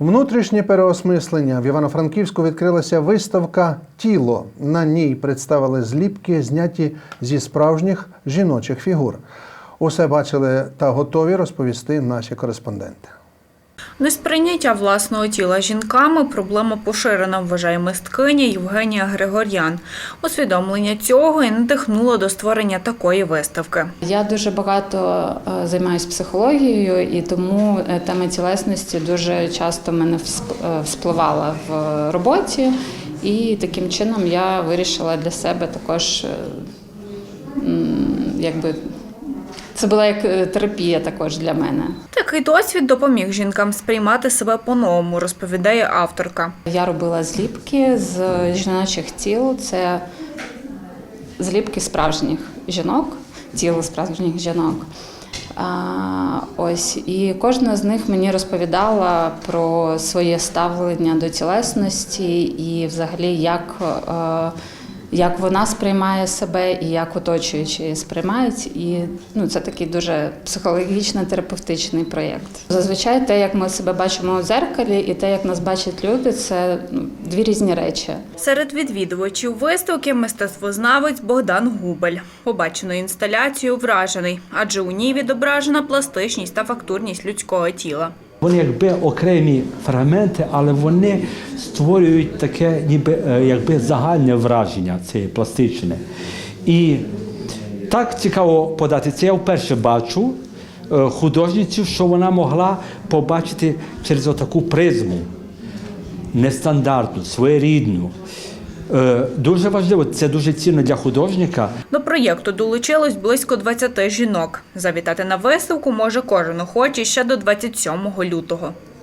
Внутрішнє переосмислення в Івано-Франківську відкрилася виставка Тіло. На ній представили зліпки, зняті зі справжніх жіночих фігур. Усе бачили та готові розповісти наші кореспонденти. Несприйняття власного тіла жінками проблема поширена, вважає мисткиня Євгенія Григор'ян. Усвідомлення цього і надихнуло до створення такої виставки. Я дуже багато е, займаюся психологією, і тому е, тема тілесності дуже часто мене е, вспливала в роботі. І таким чином я вирішила для себе також, якби це була як терапія також для мене. Такий досвід допоміг жінкам сприймати себе по-новому, розповідає авторка. Я робила зліпки з жіночих тіл. Це зліпки справжніх жінок, тіло справжніх жінок. А, ось і кожна з них мені розповідала про своє ставлення до тілесності і, взагалі, як, е, як вона сприймає себе і як оточуючі сприймають. І ну, це такий дуже психологічно терапевтичний проєкт. Зазвичай те, як ми себе бачимо у дзеркалі, і те, як нас бачать люди, це ну, дві різні речі. Серед відвідувачів виставки мистецтвознавець Богдан Губель. Побаченою інсталяцією вражений, адже у ній відображена пластичність та фактурність людського тіла. Вони якби окремі фрагменти, але вони створюють таке ніби е, якби загальне враження цієї пластичне. І так цікаво подати. Це я вперше бачу е, художницю, що вона могла побачити через отаку призму нестандартну, своєрідну. Е, Дуже важливо, це дуже цінно для художника. До проєкту долучилось близько 20 жінок. Завітати на виставку може кожен охочий ще до 27 лютого.